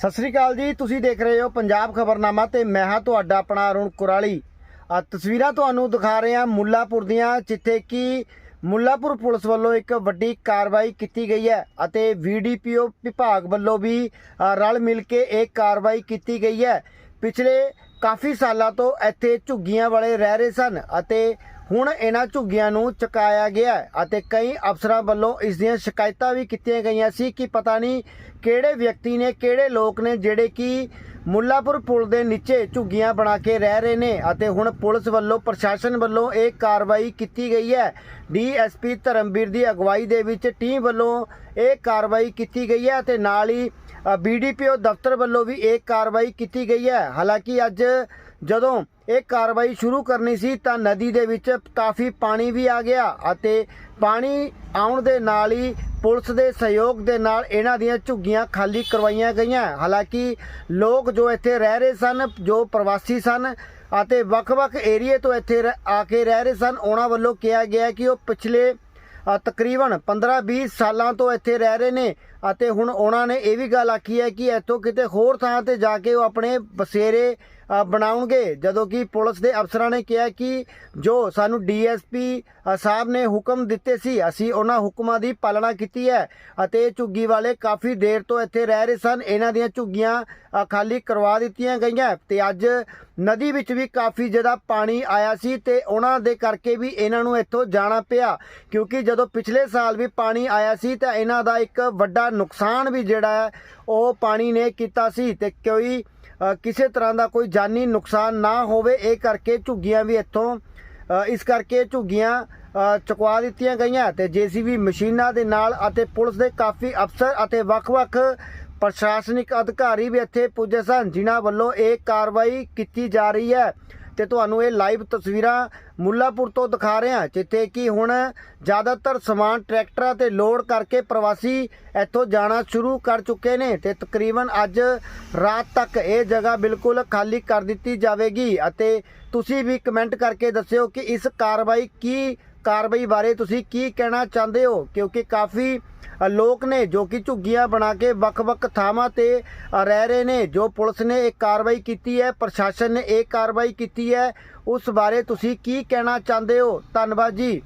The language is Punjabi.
ਸਤਿ ਸ੍ਰੀ ਅਕਾਲ ਜੀ, ਤੁਸੀਂ ਦੇਖ ਰਹੇ ਹੋ ਪੰਜਾਬ ਖਬਰਨਾਮਾ ਤੇ ਮੈਂ ਹਾਂ ਤੁਹਾਡਾ ਆਪਣਾ ਅਰੁਣ ਕੁਰਾਲੀ। ਤਸਵੀਰਾਂ ਤੁਹਾਨੂੰ ਦਿਖਾ ਰਹੇ ਹਾਂ ਮੁੱਲਾਪੁਰ ਦੀਆਂ, ਜਿੱਥੇ ਕਿ ਮੁੱਲਾਪੁਰ ਪੁਲਿਸ ਵੱਲੋਂ ਇੱਕ ਵੱਡੀ ਕਾਰਵਾਈ ਕੀਤੀ ਗਈ ਹੈ ਅਤੇ ਵੀਡੀਪੀਓ ਵਿਭਾਗ ਵੱਲੋਂ ਵੀ ਰਲ ਮਿਲ ਕੇ ਇਹ ਕਾਰਵਾਈ ਕੀਤੀ ਗਈ ਹੈ। ਪਿਛਲੇ ਕਾਫੀ ਸਾਲਾਂ ਤੋਂ ਇੱਥੇ ਝੁੱਗੀਆਂ ਵਾਲੇ ਰਹਿ ਰਹੇ ਸਨ ਅਤੇ ਹੁਣ ਇਹਨਾਂ ਝੁੱਗੀਆਂ ਨੂੰ ਚੁਕਾਇਆ ਗਿਆ ਅਤੇ ਕਈ ਅਫਸਰਾਂ ਵੱਲੋਂ ਇਸ ਦੀਆਂ ਸ਼ਿਕਾਇਤਾਂ ਵੀ ਕੀਤੀਆਂ ਗਈਆਂ ਸੀ ਕਿ ਪਤਾ ਨਹੀਂ ਕਿਹੜੇ ਵਿਅਕਤੀ ਨੇ, ਕਿਹੜੇ ਲੋਕ ਨੇ ਜਿਹੜੇ ਕਿ ਮੁੱਲਾਪੁਰ ਪੁਲ ਦੇ ਨੀਚੇ ਝੁੱਗੀਆਂ ਬਣਾ ਕੇ ਰਹਿ ਰਹੇ ਨੇ ਅਤੇ ਹੁਣ ਪੁਲਿਸ ਵੱਲੋਂ, ਪ੍ਰਸ਼ਾਸਨ ਵੱਲੋਂ ਇਹ ਕਾਰਵਾਈ ਕੀਤੀ ਗਈ ਹੈ। ਡੀਐਸਪੀ ਧਰਮਵੀਰ ਦੀ ਅਗਵਾਈ ਦੇ ਵਿੱਚ ਟੀਮ ਵੱਲੋਂ ਇਹ ਕਾਰਵਾਈ ਕੀਤੀ ਗਈ ਹੈ ਅਤੇ ਨਾਲ ਹੀ ਬੀਡੀਪੀਓ ਦਫ਼ਤਰ ਵੱਲੋਂ ਵੀ ਇਹ ਕਾਰਵਾਈ ਕੀਤੀ ਗਈ ਹੈ। ਹਾਲਾਂਕਿ ਅੱਜ ਜਦੋਂ ਇਹ ਕਾਰਵਾਈ ਸ਼ੁਰੂ ਕਰਨੀ ਸੀ ਤਾਂ ਨਦੀ ਦੇ ਵਿੱਚ ਕਾਫੀ ਪਾਣੀ ਵੀ ਆ ਗਿਆ ਅਤੇ ਪਾਣੀ ਆਉਣ ਦੇ ਨਾਲ ਹੀ ਪੁਲਿਸ ਦੇ ਸਹਿਯੋਗ ਦੇ ਨਾਲ ਇਹਨਾਂ ਦੀਆਂ ਝੁੱਗੀਆਂ ਖਾਲੀ ਕਰਵਾਈਆਂ ਗਈਆਂ। ਹਾਲਾਂਕਿ ਲੋਕ ਜੋ ਇੱਥੇ ਰਹਿ ਰਹੇ ਸਨ, ਜੋ ਪ੍ਰਵਾਸੀ ਸਨ ਅਤੇ ਵੱਖ-ਵੱਖ ਏਰੀਏ ਤੋਂ ਇੱਥੇ ਰਹਿ- ਆ ਕੇ ਰਹਿ ਰਹੇ ਸਨ, ਉਹਨਾਂ ਵੱਲੋਂ ਕਿਹਾ ਗਿਆ ਕਿ ਉਹ ਪਿਛਲੇ ਤਕਰੀਬਨ 15-20 ਸਾਲਾਂ ਤੋਂ ਇੱਥੇ ਰਹਿ ਰਹੇ ਨੇ। ਅਤੇ ਹੁਣ ਉਹਨਾਂ ਨੇ ਇਹ ਵੀ ਗੱਲ ਆਖੀ ਹੈ ਕਿ ਇੱਥੋਂ ਕਿਤੇ ਹੋਰ ਥਾਂ ਤੇ ਜਾ ਕੇ ਉਹ ਆਪਣੇ ਬਸੇਰੇ ਬਣਾਉਣਗੇ। ਜਦੋਂ ਕਿ ਪੁਲਿਸ ਦੇ ਅਫਸਰਾਂ ਨੇ ਕਿਹਾ ਕਿ ਜੋ ਸਾਨੂੰ ਡੀਐਸਪੀ ਸਾਹਿਬ ਨੇ ਹੁਕਮ ਦਿੱਤੇ ਸੀ, ਅਸੀਂ ਉਹਨਾਂ ਹੁਕਮਾਂ ਦੀ ਪਾਲਣਾ ਕੀਤੀ ਹੈ ਅਤੇ ਇਹ ਝੁੱਗੀ ਵਾਲੇ ਕਾਫੀ ਦੇਰ ਤੋਂ ਇੱਥੇ ਰਹਿ ਰਹੇ ਸਨ। ਇਹਨਾਂ ਦੀਆਂ ਝੁੱਗੀਆਂ ਖਾਲੀ ਕਰਵਾ ਦਿੱਤੀਆਂ ਗਈਆਂ ਤੇ ਅੱਜ ਨਦੀ ਵਿੱਚ ਵੀ ਕਾਫੀ ਜ਼ਿਆਦਾ ਪਾਣੀ ਆਇਆ ਸੀ ਤੇ ਉਹਨਾਂ ਦੇ ਕਰਕੇ ਵੀ ਇਹਨਾਂ ਨੂੰ ਇੱਥੋਂ ਜਾਣਾ ਪਿਆ। ਕਿਉਂਕਿ ਜਦੋਂ ਪਿਛਲੇ ਸਾਲ ਵੀ ਪਾਣੀ ਆਇਆ ਸੀ ਤਾਂ ਇਹਨਾਂ ਦਾ ਇੱਕ ਵੱਡਾ ਨੁਕਸਾਨ ਵੀ ਜਿਹੜਾ ਹੈ, ਉਹ ਪਾਣੀ ਨੇ ਕੀਤਾ ਸੀ ਤੇ ਕੋਈ ਕਿਸੇ ਤਰ੍ਹਾਂ ਦਾ ਕੋਈ ਜਾਨੀ ਨੁਕਸਾਨ ਨਾ ਹੋਵੇ, ਇਹ ਕਰਕੇ ਝੁੱਗੀਆਂ ਵੀ ਇੱਥੋਂ ਇਸ ਕਰਕੇ ਝੁੱਗੀਆਂ ਚੁਕਵਾ ਦਿੱਤੀਆਂ ਗਈਆਂ ਤੇ ਜੀਸੀਬੀ ਮਸ਼ੀਨਾਂ ਦੇ ਨਾਲ ਅਤੇ ਪੁਲਿਸ ਦੇ ਕਾਫੀ ਅਫਸਰ ਅਤੇ ਵੱਖ-ਵੱਖ ਪ੍ਰਸ਼ਾਸਨਿਕ ਅਧਿਕਾਰੀ ਵੀ ਇੱਥੇ ਪੁੱਜੇ ਸਨ, ਜਿਨ੍ਹਾਂ ਵੱਲੋਂ ਇਹ ਕਾਰਵਾਈ ਕੀਤੀ ਜਾ ਰਹੀ ਹੈ। ਤੇ ਤੁਹਾਨੂੰ ਇਹ ਲਾਈਵ ਤਸਵੀਰਾਂ ਮੁੱਲਾਪੁਰ ਤੋਂ ਦਿਖਾ ਰਹੇ ਹਾਂ, ਜਿੱਥੇ ਕਿ ਹੁਣ ਜ਼ਿਆਦਾਤਰ ਸਮਾਨ ਟਰੈਕਟਰਾਂ ਤੇ ਲੋਡ ਕਰਕੇ ਪ੍ਰਵਾਸੀ ਇੱਥੋਂ ਜਾਣਾ ਸ਼ੁਰੂ ਕਰ ਚੁੱਕੇ ਨੇ ਤੇ ਤਕਰੀਬਨ ਅੱਜ ਰਾਤ ਤੱਕ ਇਹ ਜਗ੍ਹਾ ਬਿਲਕੁਲ ਖਾਲੀ ਕਰ ਦਿੱਤੀ ਜਾਵੇਗੀ। ਅਤੇ ਤੁਸੀਂ ਵੀ ਕਮੈਂਟ ਕਰਕੇ ਦੱਸਿਓ ਕਿ ਇਸ ਕਾਰਵਾਈ ਕੀ ਕਾਰਵਾਈ ਬਾਰੇ ਤੁਸੀਂ ਕੀ ਕਹਿਣਾ ਚਾਹੁੰਦੇ ਹੋ? ਕਿਉਂਕਿ ਕਾਫੀ ਲੋਕ ਨੇ ਜੋ ਕਿ ਝੁੱਗੀਆਂ ਬਣਾ ਕੇ ਵੱਖ-ਵੱਖ ਥਾਵਾਂ ਤੇ ਰਹਿ ਰਹੇ ਨੇ, ਜੋ ਪੁਲਿਸ ਨੇ ਇਹ ਕਾਰਵਾਈ ਕੀਤੀ ਹੈ, ਪ੍ਰਸ਼ਾਸਨ ਨੇ ਇਹ ਕਾਰਵਾਈ ਕੀਤੀ ਹੈ, ਉਸ ਬਾਰੇ ਤੁਸੀਂ ਕੀ ਕਹਿਣਾ ਚਾਹੁੰਦੇ ਹੋ? ਧੰਨਵਾਦ ਜੀ।